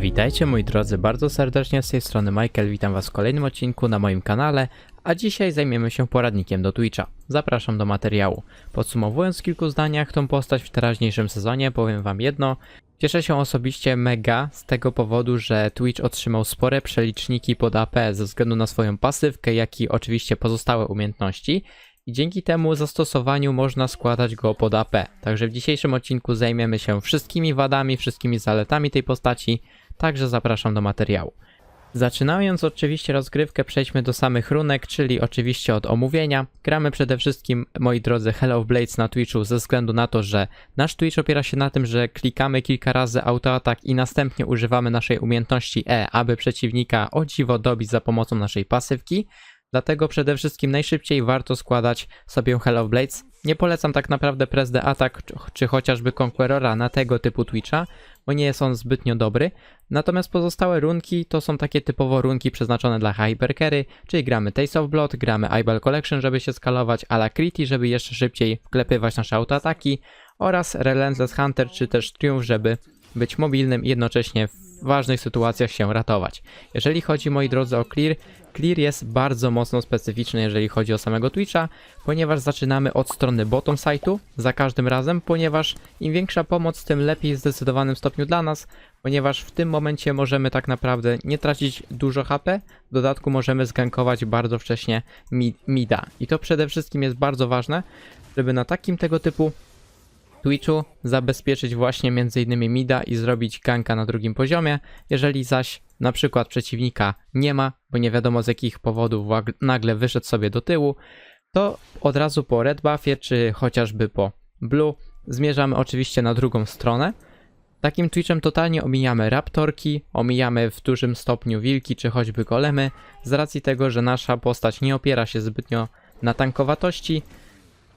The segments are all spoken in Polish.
Witajcie moi drodzy, bardzo serdecznie z tej strony Michael, witam was w kolejnym odcinku na moim kanale, a dzisiaj zajmiemy się poradnikiem do Twitcha. Zapraszam do materiału. Podsumowując w kilku zdaniach tą postać w teraźniejszym sezonie, powiem wam jedno. Cieszę się osobiście mega z tego powodu, że Twitch otrzymał spore przeliczniki pod AP ze względu na swoją pasywkę, jak i oczywiście pozostałe umiejętności. I dzięki temu zastosowaniu można składać go pod AP. Także w dzisiejszym odcinku zajmiemy się wszystkimi wadami, wszystkimi zaletami tej postaci, także zapraszam do materiału. Zaczynając oczywiście rozgrywkę, przejdźmy do samych runek, czyli oczywiście od omówienia. Gramy przede wszystkim, moi drodzy, Hello Blades na Twitchu ze względu na to, że nasz Twitch opiera się na tym, że klikamy kilka razy autoatak i następnie używamy naszej umiejętności E, aby przeciwnika o dziwo dobić za pomocą naszej pasywki. Dlatego przede wszystkim najszybciej warto składać sobie Hello Blades. Nie polecam tak naprawdę Press the Attack czy, chociażby Conquerora na tego typu Twitcha, bo nie jest on zbytnio dobry. Natomiast pozostałe runki to są takie typowo runki przeznaczone dla Hypercarry, czyli gramy Taste of Blood, gramy Eyeball Collection, żeby się skalować, Alacrity, żeby jeszcze szybciej wklepywać nasze autoataki oraz Relentless Hunter czy też Triumph, żeby być mobilnym i jednocześnie ważnych sytuacjach się ratować. Jeżeli chodzi, moi drodzy, o Clear, Clear jest bardzo mocno specyficzny, jeżeli chodzi o samego Twitcha, ponieważ zaczynamy od strony bottom site'u za każdym razem, ponieważ im większa pomoc, tym lepiej w zdecydowanym stopniu dla nas, ponieważ w tym momencie możemy tak naprawdę nie tracić dużo HP, w dodatku możemy zgankować bardzo wcześnie mi- mida. I to przede wszystkim jest bardzo ważne, żeby na takim tego typu Twitchu zabezpieczyć właśnie m.in. mida i zrobić ganka na drugim poziomie. Jeżeli zaś na przykład przeciwnika nie ma, bo nie wiadomo z jakich powodów nagle wyszedł sobie do tyłu, to od razu po red buffie czy chociażby po blue zmierzamy oczywiście na drugą stronę. Takim Twitchem totalnie omijamy raptorki, omijamy w dużym stopniu wilki czy choćby golemy, z racji tego, że nasza postać nie opiera się zbytnio na tankowatości,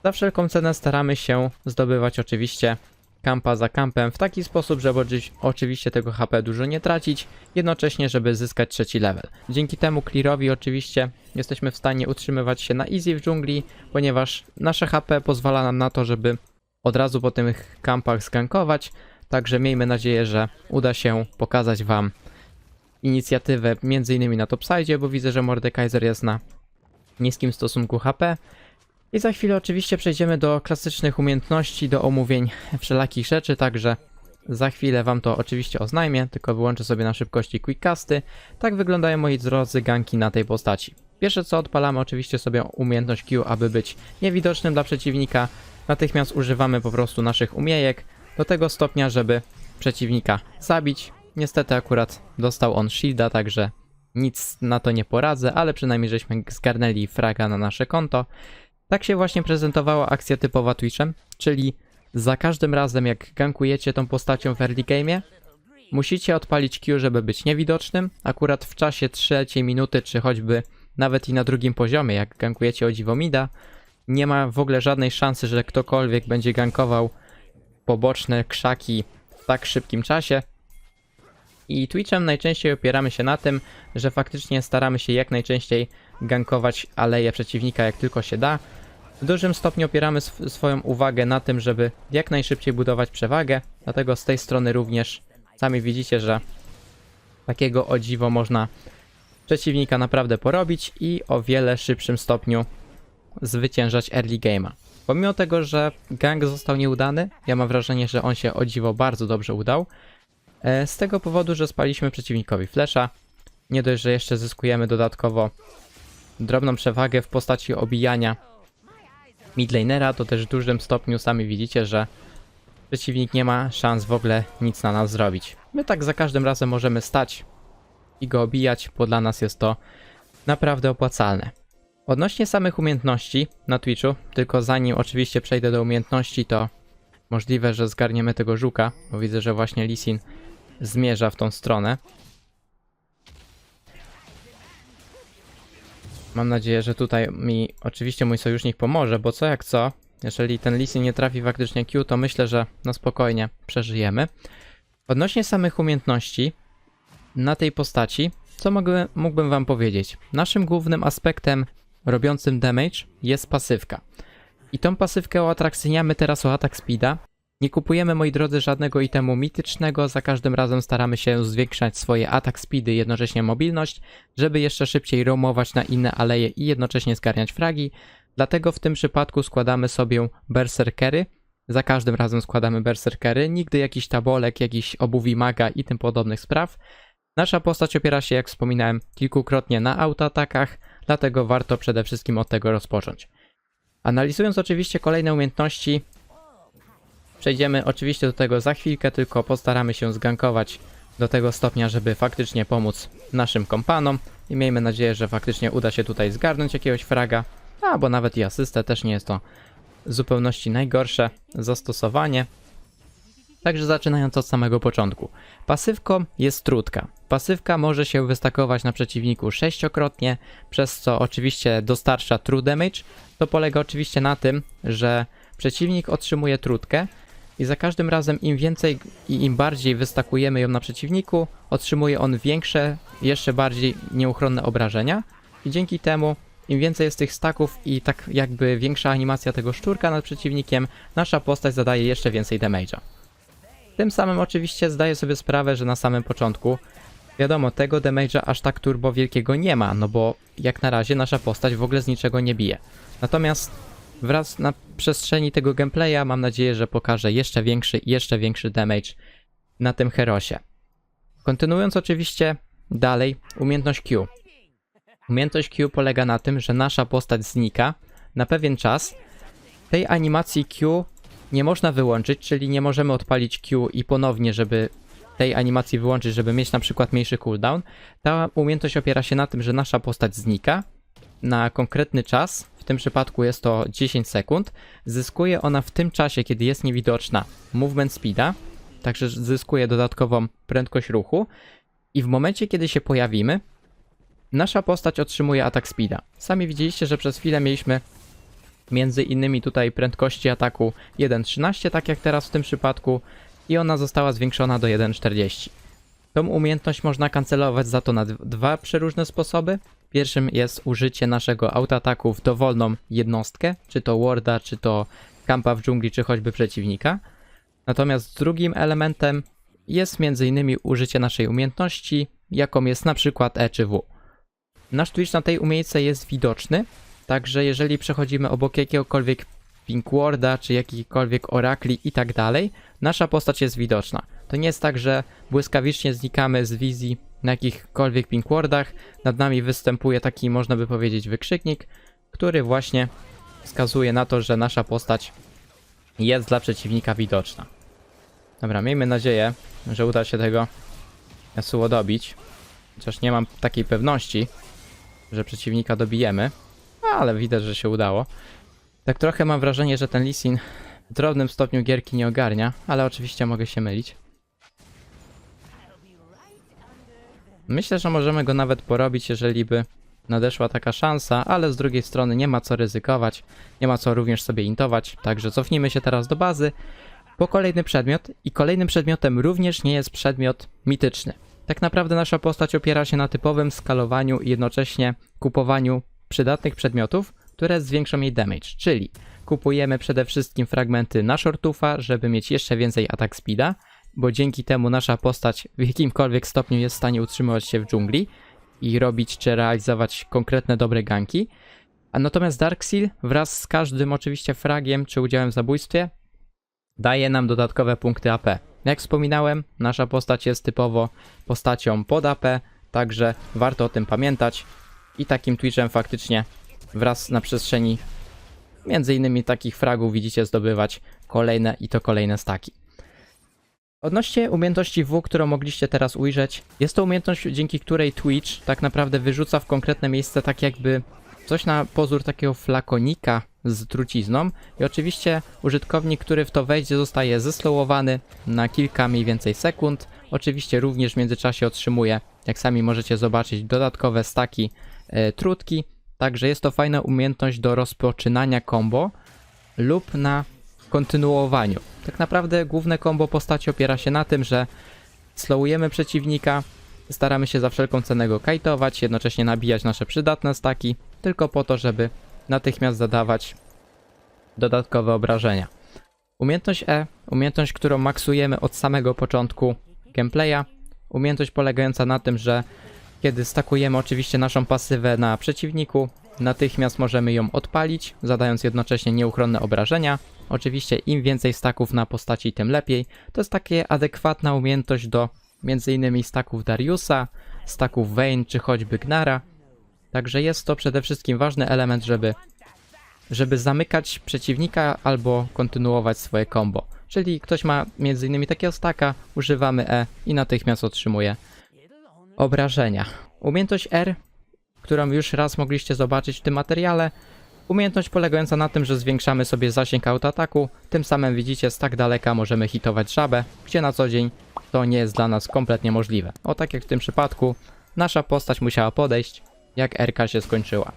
za wszelką cenę staramy się zdobywać oczywiście kampa za kampem w taki sposób, żeby oczy- oczywiście tego HP dużo nie tracić, jednocześnie żeby zyskać trzeci level. Dzięki temu clearowi oczywiście jesteśmy w stanie utrzymywać się na easy w dżungli, ponieważ nasze HP pozwala nam na to, żeby od razu po tych kampach skankować, także miejmy nadzieję, że uda się pokazać Wam inicjatywę m.in. na topside, bo widzę, że Mordekaiser jest na niskim stosunku HP, i za chwilę oczywiście przejdziemy do klasycznych umiejętności, do omówień wszelakich rzeczy, także za chwilę wam to oczywiście oznajmię, tylko wyłączę sobie na szybkości quickcasty. Tak wyglądają moi drodzy ganki na tej postaci. Pierwsze co odpalamy oczywiście sobie umiejętność Q, aby być niewidocznym dla przeciwnika. Natychmiast używamy po prostu naszych umiejek do tego stopnia, żeby przeciwnika zabić. Niestety akurat dostał on shielda, także nic na to nie poradzę, ale przynajmniej żeśmy zgarnęli fraga na nasze konto. Tak się właśnie prezentowała akcja typowa Twitchem, czyli za każdym razem jak gankujecie tą postacią w early game'ie, musicie odpalić Q, żeby być niewidocznym, akurat w czasie trzeciej minuty, czy choćby nawet i na drugim poziomie, jak gankujecie o dziwomida, nie ma w ogóle żadnej szansy, że ktokolwiek będzie gankował poboczne krzaki w tak szybkim czasie. I Twitchem najczęściej opieramy się na tym, że faktycznie staramy się jak najczęściej gankować aleje przeciwnika jak tylko się da. W dużym stopniu opieramy sw- swoją uwagę na tym, żeby jak najszybciej budować przewagę, dlatego z tej strony również sami widzicie, że takiego o dziwo można przeciwnika naprawdę porobić i o wiele szybszym stopniu zwyciężać early game'a. Pomimo tego, że gang został nieudany, ja mam wrażenie, że on się o dziwo bardzo dobrze udał. E, Z tego powodu, że spaliśmy przeciwnikowi flesza. Nie dość, że jeszcze zyskujemy dodatkowo drobną przewagę w postaci obijania midlanera, to też w dużym stopniu sami widzicie, że przeciwnik nie ma szans w ogóle nic na nas zrobić. My tak za każdym razem możemy stać i go obijać, bo dla nas jest to naprawdę opłacalne. Odnośnie samych umiejętności na Twitchu, tylko zanim oczywiście przejdę do umiejętności, to możliwe, że zgarniemy tego żuka, bo widzę, że właśnie Lisin zmierza w tą stronę. Mam nadzieję, że tutaj mi oczywiście mój sojusznik pomoże, bo co jak co, jeżeli ten Lisin nie trafi faktycznie Q, to myślę, że na spokojnie przeżyjemy. Odnośnie samych umiejętności na tej postaci, co mogę, mógłbym wam powiedzieć? Naszym głównym aspektem robiącym damage jest pasywka. I tą pasywkę uatrakcyjniamy teraz o atak speeda, Nie kupujemy, moi drodzy, żadnego itemu mitycznego, za każdym razem staramy się zwiększać swoje atak speedy, jednocześnie mobilność, żeby jeszcze szybciej roamować na inne aleje i jednocześnie zgarniać fragi. Dlatego w tym przypadku składamy sobie berserkery. Za każdym razem składamy berserkery, nigdy jakiś tabolek, jakiś obuwi maga i tym podobnych spraw. Nasza postać opiera się, jak wspominałem, kilkukrotnie na autoatakach, dlatego warto przede wszystkim od tego rozpocząć. Analizując oczywiście kolejne umiejętności, przejdziemy oczywiście do tego za chwilkę, tylko postaramy się zgankować do tego stopnia, żeby faktycznie pomóc naszym kompanom i miejmy nadzieję, że faktycznie uda się tutaj zgarnąć jakiegoś fraga, albo nawet i asystę, też nie jest to w zupełności najgorsze zastosowanie. Także zaczynając od samego początku. Pasywką jest trudka. Pasywka może się wystakować na przeciwniku sześciokrotnie, przez co oczywiście dostarcza true damage. To polega oczywiście na tym, że przeciwnik otrzymuje trudkę i za każdym razem im więcej i im bardziej wystakujemy ją na przeciwniku, otrzymuje on większe, jeszcze bardziej nieuchronne obrażenia i dzięki temu im więcej jest tych staków i tak jakby większa animacja tego szczurka nad przeciwnikiem, nasza postać zadaje jeszcze więcej damage'a. Tym samym oczywiście zdaję sobie sprawę, że na samym początku wiadomo, tego damage'a aż tak turbo wielkiego nie ma, no bo jak na razie nasza postać w ogóle z niczego nie bije. Natomiast wraz na przestrzeni tego gameplaya mam nadzieję, że pokaże jeszcze większy jeszcze większy damage na tym herosie. Kontynuując oczywiście dalej, umiejętność Q. Umiejętność Q polega na tym, że nasza postać znika na pewien czas. Tej animacji Q nie można wyłączyć, czyli nie możemy odpalić Q i ponownie, żeby tej animacji wyłączyć, żeby mieć na przykład mniejszy cooldown. Ta umiejętność opiera się na tym, że nasza postać znika na konkretny czas, tym przypadku jest to 10 sekund. Zyskuje ona w tym czasie, kiedy jest niewidoczna movement speeda, także zyskuje dodatkową prędkość ruchu i w momencie, kiedy się pojawimy, nasza postać otrzymuje atak speeda. Sami widzieliście, że przez chwilę mieliśmy między innymi tutaj prędkości ataku 1.13, tak jak teraz w tym przypadku, i ona została zwiększona do 1.40. Tą umiejętność można kancelować za to na dwa przeróżne sposoby. Pierwszym jest użycie naszego autoataku w dowolną jednostkę, czy to warda, czy to kampa w dżungli, czy choćby przeciwnika. Natomiast drugim elementem jest m.in. użycie naszej umiejętności, jaką jest na przykład E czy W. Nasz Twitch na tej umiejętce jest widoczny, Także jeżeli przechodzimy obok jakiegokolwiek Pinkwarda, czy jakichkolwiek orakli i tak dalej, nasza postać jest widoczna. To nie jest tak, że błyskawicznie znikamy z wizji na jakichkolwiek Pinkwardach. Nad nami występuje taki, można by powiedzieć, wykrzyknik, który właśnie wskazuje na to, że nasza postać jest dla przeciwnika widoczna. Dobra, miejmy nadzieję, że uda się tego Yasuo dobić. Chociaż nie mam takiej pewności, że przeciwnika dobijemy ale widać, że się udało. Tak trochę mam wrażenie, że ten Lisin w drobnym stopniu gierki nie ogarnia, ale oczywiście mogę się mylić. Myślę, że możemy go nawet porobić, jeżeli by nadeszła taka szansa, ale z drugiej strony nie ma co ryzykować, nie ma co również sobie intować, także cofnijmy się teraz do bazy. Po kolejny przedmiot i kolejnym przedmiotem również nie jest przedmiot mityczny. Tak naprawdę nasza postać opiera się na typowym skalowaniu i jednocześnie kupowaniu przydatnych przedmiotów, które zwiększą jej damage, czyli kupujemy przede wszystkim fragmenty na shortufa, żeby mieć jeszcze więcej atak speeda, bo dzięki temu nasza postać w jakimkolwiek stopniu jest w stanie utrzymywać się w dżungli i robić czy realizować konkretne dobre ganki. A natomiast Dark Seal wraz z każdym oczywiście fragiem czy udziałem w zabójstwie daje nam dodatkowe punkty AP. Jak wspominałem, nasza postać jest typowo postacią pod AP, także warto o tym pamiętać i takim Twitchem faktycznie wraz na przestrzeni między innymi takich fragów widzicie zdobywać kolejne i to kolejne staki. Odnośnie umiejętności W, którą mogliście teraz ujrzeć, jest to umiejętność, dzięki której Twitch tak naprawdę wyrzuca w konkretne miejsce tak jakby coś na pozór takiego flakonika z trucizną i oczywiście użytkownik, który w to wejdzie zostaje zeslowowany na kilka mniej więcej sekund. Oczywiście również w międzyczasie otrzymuje, jak sami możecie zobaczyć, dodatkowe staki e, trutki, także jest to fajna umiejętność do rozpoczynania combo lub na kontynuowaniu. Tak naprawdę główne combo postaci opiera się na tym, że slowujemy przeciwnika, staramy się za wszelką cenę go kajtować, jednocześnie nabijać nasze przydatne staki, tylko po to, żeby natychmiast zadawać dodatkowe obrażenia. Umiejętność E, umiejętność, którą maksujemy od samego początku gameplaya. Umiejętność polegająca na tym, że kiedy stakujemy oczywiście naszą pasywę na przeciwniku, natychmiast możemy ją odpalić, zadając jednocześnie nieuchronne obrażenia. Oczywiście im więcej staków na postaci, tym lepiej. To jest takie adekwatna umiejętność do m.in. staków Dariusa, staków Vayne czy choćby Gnara. Także jest to przede wszystkim ważny element, żeby, żeby zamykać przeciwnika albo kontynuować swoje combo. Czyli ktoś ma m.in. takiego staka, używamy E i natychmiast otrzymuje obrażenia. Umiejętność R, którą już raz mogliście zobaczyć w tym materiale, umiejętność polegająca na tym, że zwiększamy sobie zasięg autoataku, tym samym widzicie z tak daleka możemy hitować żabę, gdzie na co dzień to nie jest dla nas kompletnie możliwe. O tak jak w tym przypadku, nasza postać musiała podejść, jak RK się skończyła.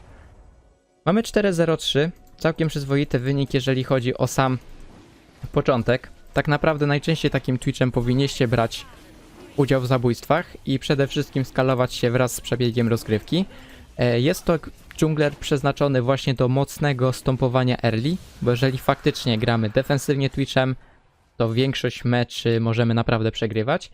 Mamy 4.03, całkiem przyzwoity wynik, jeżeli chodzi o sam początek. Tak naprawdę najczęściej takim Twitchem powinniście brać udział w zabójstwach i przede wszystkim skalować się wraz z przebiegiem rozgrywki. E, Jest to dżungler przeznaczony właśnie do mocnego stąpowania early, bo jeżeli faktycznie gramy defensywnie Twitchem, to większość meczy możemy naprawdę przegrywać,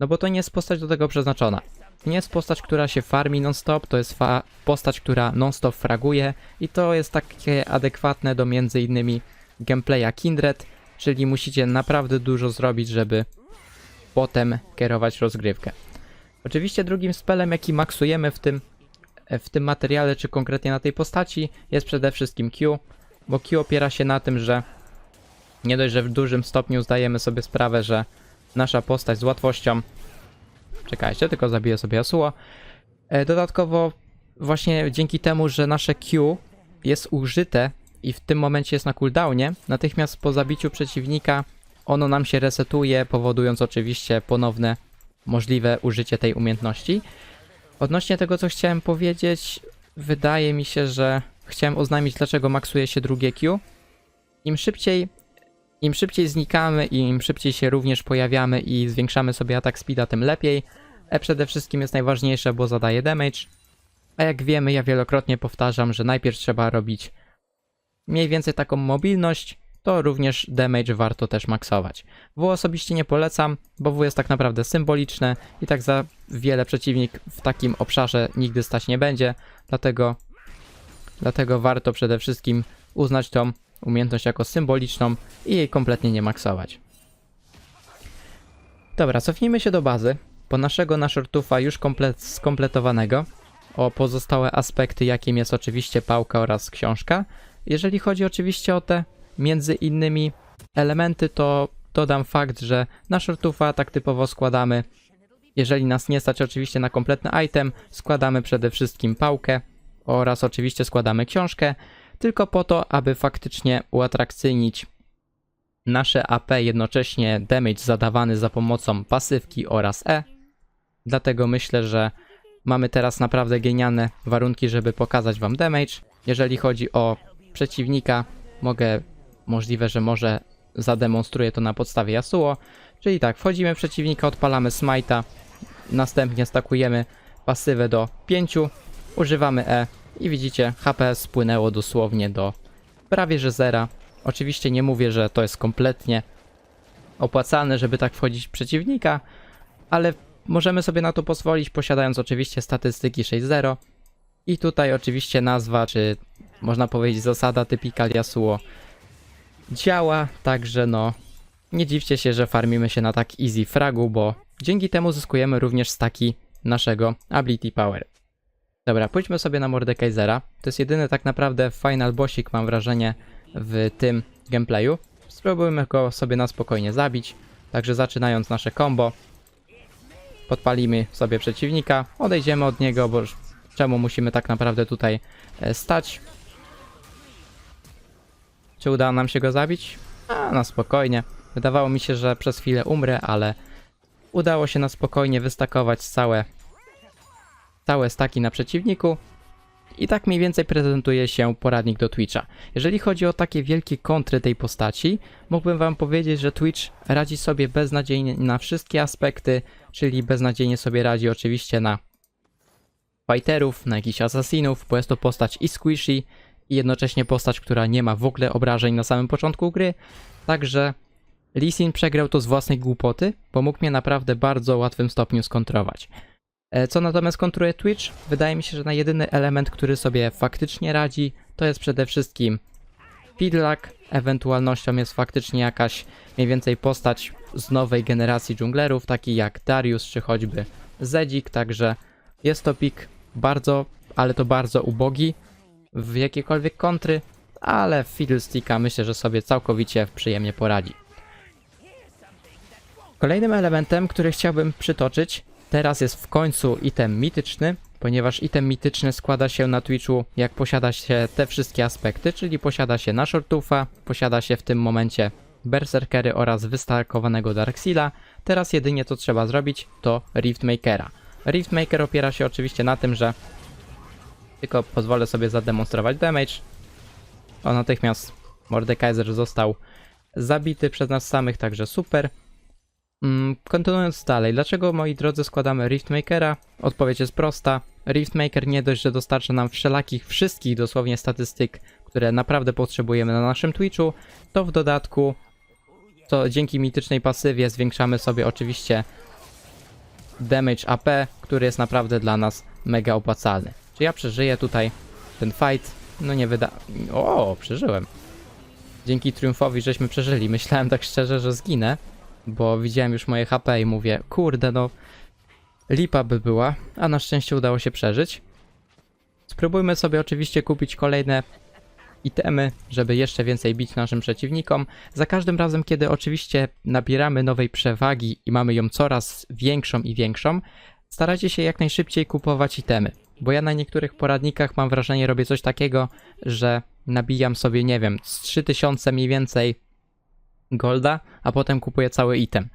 no bo to nie jest postać do tego przeznaczona. Nie jest postać, która się farmi non-stop, to jest postać, która non-stop fraguje i to jest takie adekwatne do między innymi gameplaya Kindred, czyli musicie naprawdę dużo zrobić, żeby potem kierować rozgrywkę. Oczywiście drugim spelem, jaki maksujemy w tym, w tym materiale, czy konkretnie na tej postaci, jest przede wszystkim Q, bo Q opiera się na tym, że nie dość, że w dużym stopniu zdajemy sobie sprawę, że nasza postać z łatwością. Czekajcie, tylko zabiję sobie Yasuo. E, Dodatkowo, właśnie dzięki temu, że nasze Q jest użyte i w tym momencie jest na cooldownie, natychmiast po zabiciu przeciwnika ono nam się resetuje, powodując oczywiście ponowne możliwe użycie tej umiejętności. Odnośnie tego, co chciałem powiedzieć, wydaje mi się, że chciałem oznajmić, dlaczego maksuje się drugie Q. Im szybciej, im szybciej znikamy i im szybciej się również pojawiamy i zwiększamy sobie atak speeda, tym lepiej. E przede wszystkim jest najważniejsze, bo zadaje damage. A jak wiemy, ja wielokrotnie powtarzam, że najpierw trzeba robić mniej więcej taką mobilność, to również damage warto też maksować. W osobiście nie polecam, bo W jest tak naprawdę symboliczne i tak za wiele przeciwnik w takim obszarze nigdy stać nie będzie, dlatego, dlatego warto przede wszystkim uznać tą umiejętność jako symboliczną i jej kompletnie nie maksować. Dobra, cofnijmy się do bazy. Po naszego naszortufa już komplet, skompletowanego o pozostałe aspekty, jakim jest oczywiście pałka oraz książka. Jeżeli chodzi oczywiście o te między innymi elementy, to dodam fakt, że na shortufa tak typowo składamy, jeżeli nas nie stać oczywiście na kompletny item, składamy przede wszystkim pałkę oraz oczywiście składamy książkę, tylko po to, aby faktycznie uatrakcyjnić nasze AP, jednocześnie damage zadawany za pomocą pasywki oraz E. Dlatego myślę, że mamy teraz naprawdę genialne warunki, żeby pokazać Wam damage. Jeżeli chodzi o przeciwnika, mogę, możliwe, że może zademonstruję to na podstawie Yasuo. Czyli tak, wchodzimy w przeciwnika, odpalamy smite'a, następnie stakujemy pasywę do 5, używamy E i widzicie, HP spłynęło dosłownie do prawie że zera. Oczywiście nie mówię, że to jest kompletnie opłacalne, żeby tak wchodzić w przeciwnika, ale możemy sobie na to pozwolić, posiadając oczywiście statystyki 6.0 i tutaj oczywiście nazwa, czy można powiedzieć zasada typical Yasuo działa, także no nie dziwcie się, że farmimy się na tak easy fragu, bo dzięki temu zyskujemy również staki naszego ability power. Dobra, pójdźmy sobie na Mordekaisera. To jest jedyny tak naprawdę final bossik, mam wrażenie, w tym gameplayu. Spróbujmy go sobie na spokojnie zabić. Także zaczynając nasze combo, podpalimy sobie przeciwnika, odejdziemy od niego, bo czemu musimy tak naprawdę tutaj e, stać. Czy udało nam się go zabić? A, na spokojnie. Wydawało mi się, że przez chwilę umrę, ale udało się na spokojnie wystakować całe, całe staki na przeciwniku. I tak mniej więcej prezentuje się poradnik do Twitcha. Jeżeli chodzi o takie wielkie kontry tej postaci, mógłbym wam powiedzieć, że Twitch radzi sobie beznadziejnie na wszystkie aspekty, czyli beznadziejnie sobie radzi oczywiście na fighterów, na jakichś assassinów, bo jest to postać i squishy, i jednocześnie postać, która nie ma w ogóle obrażeń na samym początku gry. Także Lee Sin przegrał to z własnej głupoty, bo mógł mnie naprawdę bardzo łatwym stopniu skontrować. E, Co natomiast kontruje Twitch? Wydaje mi się, że na jedyny element, który sobie faktycznie radzi, to jest przede wszystkim feedluck. Ewentualnością jest faktycznie jakaś mniej więcej postać z nowej generacji dżunglerów, taki jak Darius czy choćby Zedzik, także jest to pik bardzo, ale to bardzo ubogi w jakiekolwiek kontry, ale Fiddlesticka myślę, że sobie całkowicie przyjemnie poradzi. Kolejnym elementem, który chciałbym przytoczyć, teraz jest w końcu item mityczny, ponieważ item mityczny składa się na Twitchu, jak posiada się te wszystkie aspekty, czyli posiada się Nashortufa, posiada się w tym momencie Berserkery oraz wystarkowanego Darkseala. Teraz jedynie co trzeba zrobić to Riftmakera. Riftmaker opiera się oczywiście na tym, że tylko pozwolę sobie zademonstrować damage. O, natychmiast Mordekaiser został zabity przez nas samych, także super. Mm, Kontynuując dalej, dlaczego moi drodzy składamy Riftmakera? Odpowiedź jest prosta. Riftmaker nie dość, że dostarcza nam wszelakich, wszystkich dosłownie statystyk, które naprawdę potrzebujemy na naszym Twitchu, to w dodatku, to dzięki mitycznej pasywie zwiększamy sobie oczywiście damage AP, który jest naprawdę dla nas mega opłacalny. Czy ja przeżyję tutaj ten fight? No nie wyda... O, przeżyłem. Dzięki triumfowi żeśmy przeżyli. Myślałem tak szczerze, że zginę, bo widziałem już moje HP i mówię, kurde no, lipa by była, a na szczęście udało się przeżyć. Spróbujmy sobie oczywiście kupić kolejne itemy, żeby jeszcze więcej bić naszym przeciwnikom. Za każdym razem, kiedy oczywiście nabieramy nowej przewagi i mamy ją coraz większą i większą, starajcie się jak najszybciej kupować itemy. Bo ja na niektórych poradnikach mam wrażenie, robię coś takiego, że nabijam sobie, nie wiem, z 3000 mniej więcej golda, a potem kupuję cały item.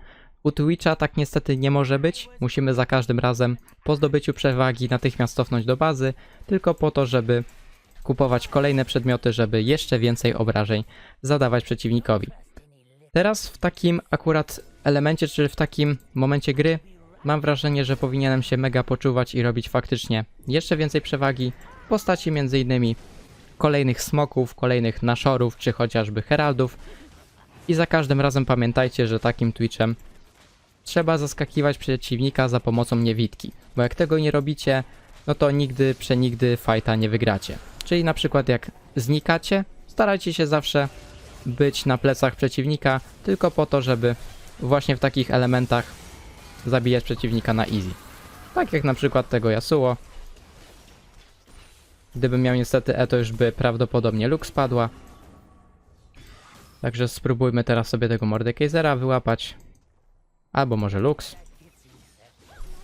U Twitcha tak niestety nie może być. Musimy za każdym razem po zdobyciu przewagi natychmiast cofnąć do bazy, tylko po to, żeby kupować kolejne przedmioty, żeby jeszcze więcej obrażeń zadawać przeciwnikowi. Teraz w takim akurat elemencie, czy w takim momencie gry mam wrażenie, że powinienem się mega poczuwać i robić faktycznie jeszcze więcej przewagi w postaci m.in. kolejnych smoków, kolejnych naszorów, czy chociażby heraldów. I za każdym razem pamiętajcie, że takim Twitchem trzeba zaskakiwać przeciwnika za pomocą niewidki, bo jak tego nie robicie, no to nigdy, przenigdy fighta nie wygracie. Czyli na przykład jak znikacie, starajcie się zawsze być na plecach przeciwnika, tylko po to, żeby właśnie w takich elementach zabijać przeciwnika na easy. Tak jak na przykład tego Yasuo. Gdybym miał niestety E, to już by prawdopodobnie Lux spadła. Także spróbujmy teraz sobie tego Mordekaisera wyłapać. Albo może Lux.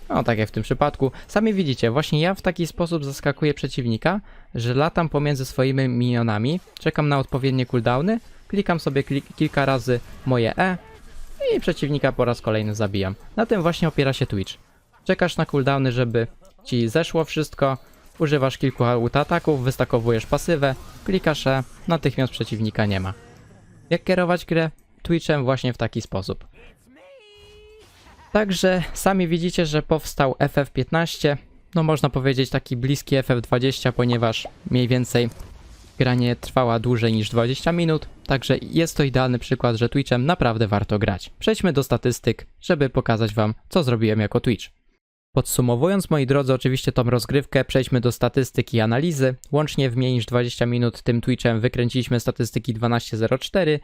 No, tak jak w tym przypadku. Sami widzicie, właśnie ja w taki sposób zaskakuję przeciwnika, że latam pomiędzy swoimi minionami, czekam na odpowiednie cooldowny, klikam sobie kilka razy moje E i przeciwnika po raz kolejny zabijam. Na tym właśnie opiera się Twitch. Czekasz na cooldowny, żeby ci zeszło wszystko, używasz kilku autoataków, wystakowujesz pasywę, klikasz E, natychmiast przeciwnika nie ma. Jak kierować grę? Twitchem właśnie w taki sposób. Także sami widzicie, że powstał FF15. No można powiedzieć taki bliski FF20, ponieważ mniej więcej gra nie trwała dłużej niż 20 minut. Także jest to idealny przykład, że Twitchem naprawdę warto grać. Przejdźmy do statystyk, żeby pokazać wam, co zrobiłem jako Twitch. Podsumowując, moi drodzy, oczywiście tą rozgrywkę, przejdźmy do statystyki i analizy. Łącznie w mniej niż 20 minut tym Twitchem wykręciliśmy statystyki 12.04,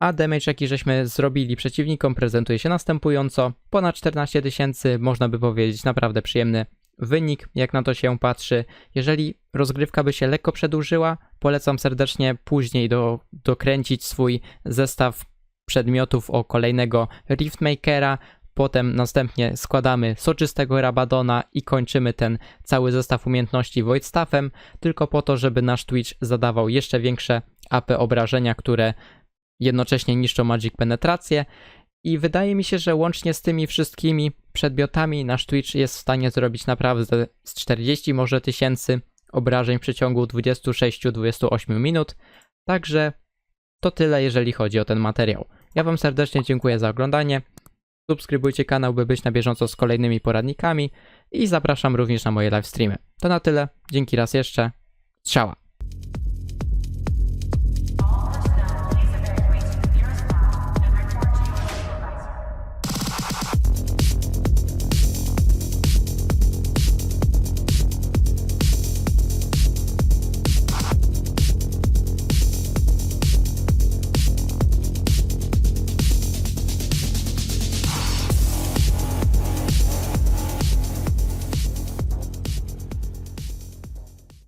a damage jaki żeśmy zrobili przeciwnikom prezentuje się następująco. Ponad 14 tysięcy, można by powiedzieć naprawdę przyjemny wynik, jak na to się patrzy. Jeżeli rozgrywka by się lekko przedłużyła, polecam serdecznie później do, dokręcić swój zestaw przedmiotów o kolejnego Riftmakera, potem następnie składamy soczystego Rabadona i kończymy ten cały zestaw umiejętności Void Staffem, tylko po to, żeby nasz Twitch zadawał jeszcze większe AP obrażenia, które jednocześnie niszczą Magic Penetrację. I wydaje mi się, że łącznie z tymi wszystkimi przedmiotami nasz Twitch jest w stanie zrobić naprawdę z 40 może tysięcy obrażeń w przeciągu 26-28 minut. Także to tyle, jeżeli chodzi o ten materiał. Ja Wam serdecznie dziękuję za oglądanie. Subskrybujcie kanał, by być na bieżąco z kolejnymi poradnikami i zapraszam również na moje live streamy. To na tyle. Dzięki raz jeszcze. Strzała.